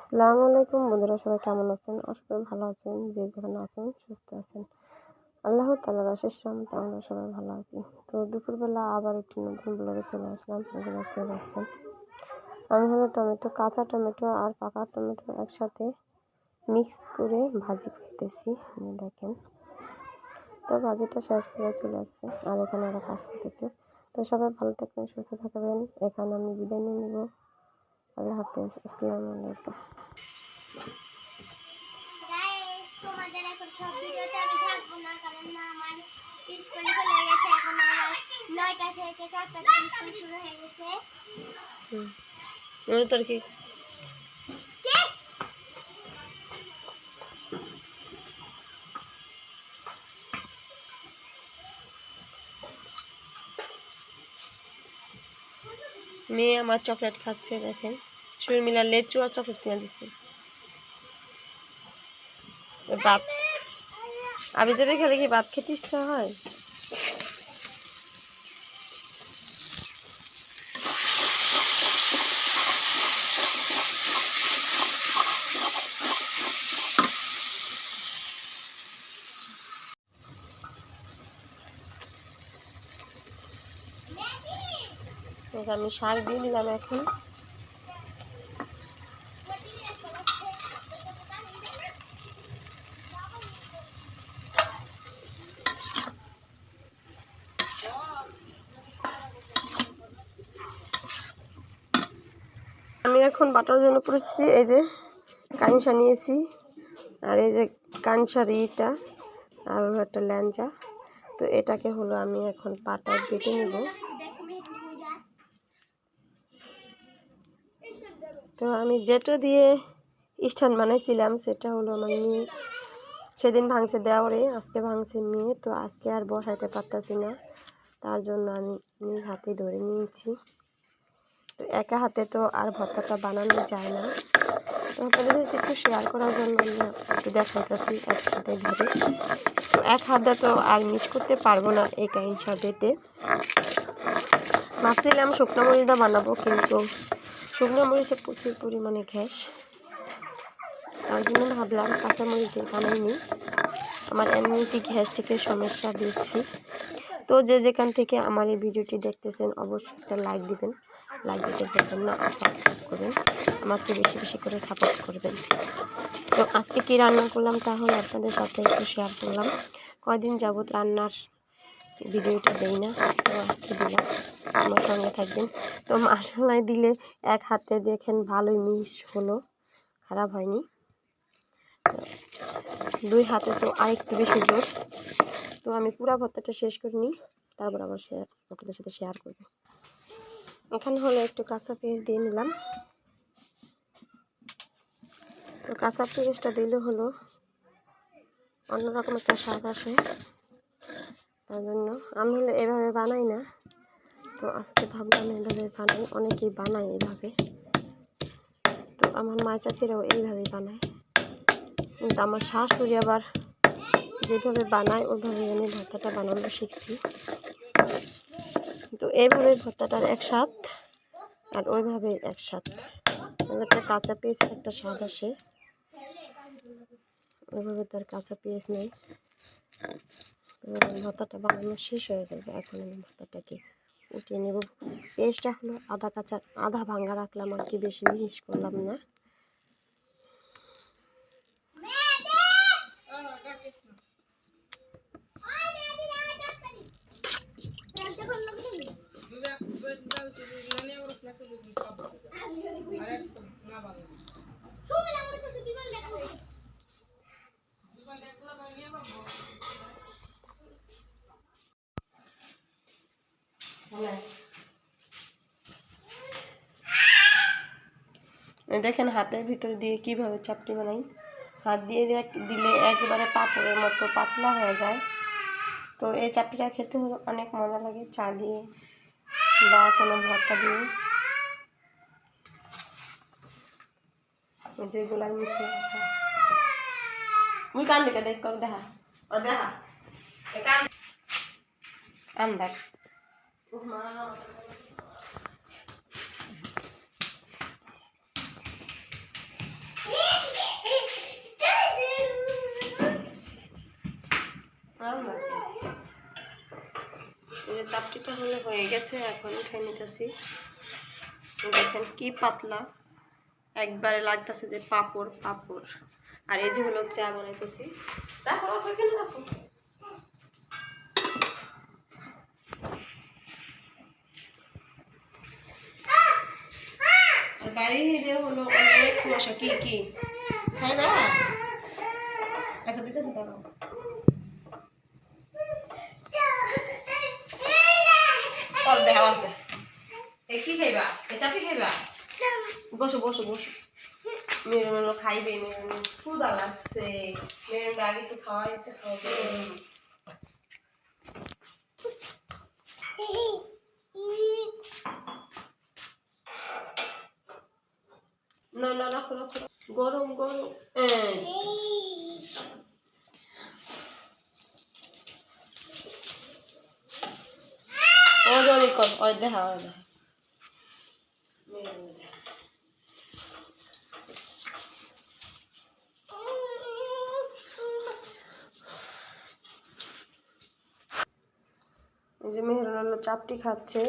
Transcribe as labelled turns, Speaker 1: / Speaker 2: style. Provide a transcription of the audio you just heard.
Speaker 1: আসসালামু আলাইকুম বন্ধুরা, সবাই কেমন আছেন? আশা করি ভালো আছেন, যে যেখানে আছেন সুস্থ আছেন। আল্লাহ তালার অশেষ রহমতে আমরা সবাই ভালো আছি। তো দুপুরবেলা আবার একটি নতুন ব্লগে চলে আসলাম, আপনারা দেখতে পাচ্ছেন। আমি হলো টমেটো, কাঁচা টমেটো আর পাকা টমেটো একসাথে মিক্স করে ভাজি করতেছি দেখেন। তো ভাজিটা শেষ করে চলে আসছে, আর এখানে ওরা কাজ করতেছে। তো সবাই ভালো থাকবেন, সুস্থ থাকবেন। এখানে আমি বিদায় নিয়ে নেব। আল্লাহ হাফেজ আসসালামু আলাইকুম।
Speaker 2: তোমাদের এখন সব ভিডিওতে আমি থাকব না কারণ না আমার স্কুল খুলে গেছে এখন আমার নয়টা থেকে চারটা স্কুল শুরু হয়ে গেছে।
Speaker 1: তোর কি? মেয়ে আমার চকলেট খাচ্ছে, দেখেন। শর্মিলা লেচু আর চকলেট কিনে দিছে। ভাত আমি দেবে খেলে কি ভাত খেতে ইচ্ছা হয়? আমি শাক দিয়ে দিলাম এখন। আমি এখন বাটার জন্য পরিস্থিতি এই যে কানসা নিয়েছি। আর এই যে কানসার ইটা আর একটা ল্যাঞ্জা তো এটাকে হলো আমি এখন পাটায় বেটে নিব। তো আমি যেটা দিয়ে স্ট্যান্ড বানাইছিলাম সেটা হলো আমার মেয়ে সেদিন ভাঙছে দেওয়ারে, আজকে ভাঙছে মেয়ে, তো আজকে আর বসাইতে পারতাছি না। তার জন্য আমি নিজ হাতে ধরে নিয়েছি। তো একা হাতে তো আর ভর্তাটা বানানো যায় না। তো আপনাদের সাথে একটু শেয়ার করার জন্য আমি একটু দেখাইতেছি এক হাতে ধরে। তো এক হাতে তো আর মিস করতে পারব না এই কাইনসা বেটে ভাবছিলাম শুকনো মরিচটা বানাবো কিন্তু শুকনো মরিচে প্রচুর পরিমাণে গ্যাস। তার জন্য ভাবলাম কাঁচামরিচ বানাইনি। আমার এমনিতে গ্যাস থেকে সমস্যা দিচ্ছি তো যে যেখান থেকে আমার এই ভিডিওটি দেখতেছেন, অবশ্যই একটা লাইক দিবেন। লাইক দিতে ভুলবেন না, আর সাবস্ক্রাইব করবেন। আমাকে বেশি বেশি করে সাপোর্ট করবেন। তো আজকে কি রান্না করলাম তাহলে আপনাদের সাথে একটু শেয়ার করলাম। কয়দিন যাবত রান্নার ভিডিওটা দেই না। তো আজকে দিলাম। আমার সঙ্গে থাকবেন। তো মশালায় দিলে এক হাতে দেখেন ভালোই মিস হলো। খারাপ হয়নি। দুই হাতে তো আরেকটু বেশি জোর। তো আমি পুরা ভর্তাটা শেষ করে নিই। তারপর আবার শেয়ার আপনাদের সাথে শেয়ার করব। এখানে হলো একটু কাঁচা পেঁয়াজ দিয়ে নিলাম। তো কাঁচা পেঁয়াজটা দিলে হলো অন্যরকম একটা স্বাদ আসে। তার জন্য আমি হলো এভাবে বানাই না। তো আজকে ভাবলাম এভাবে বানাই, অনেকেই বানায় এভাবে। তো আমার মা চাচিরাও এইভাবে বানায়। কিন্তু আমার শাশুড়ি আবার যেভাবে বানায়, ওইভাবে আমি ভর্তাটা বানানো শিখছি। তো এইভাবে ভর্তাটার এক স্বাদ আর ওইভাবে এক স্বাদ। একটা কাঁচা পেঁয়াজের একটা স্বাদ আসে। ওইভাবে তার কাঁচা পেঁয়াজ নেই। ভর্তাটা বানানো শেষ হয়ে যাবে এখন আমি ভর্তাটাকে উঠিয়ে নেব। পেঁয়াজটা হলো আধা কাঁচা, আধা ভাঙ্গা রাখলাম, আর কি বেশি মিহিস করলাম না। দেখেন হাতের ভিতর দিয়ে কীভাবে চাপটি বানাই। হাত দিয়ে দিলে একেবারে পাপড়ের মতো পাতলা হয়ে যায়। তো এই চাপটিটা খেতে হলো অনেক মজা লাগে চা দিয়ে বা কোনো ভর্তা দিয়ে। যেগুলো আমি মুই কান দিকে দেখ দেখা। দেখা। আন্দার চাপটিটা হলে হয়ে গেছে, এখন উঠে নিতেছি। দেখেন কি পাতলা। একবারে লাগতেছে যে পাপড় পাপড়। আর এই যে হলো চা বানাইতেছি তারপর বাইরে হলো অনেক কুয়াশা কি কি? খাইবা? আচ্ছা দাঁড়াও অর্ধে অর্ধে এ কি খাইবা? এ চাপি খাইবা? বসো বসো বসো। মেরুনো খাইবে মেরুনো ক্ষুদা লাগছে। আগে একটু খাওয়াই একটু রাখো রাখো গরম গরম ওই দেখা যে চাপটি খাচ্ছে।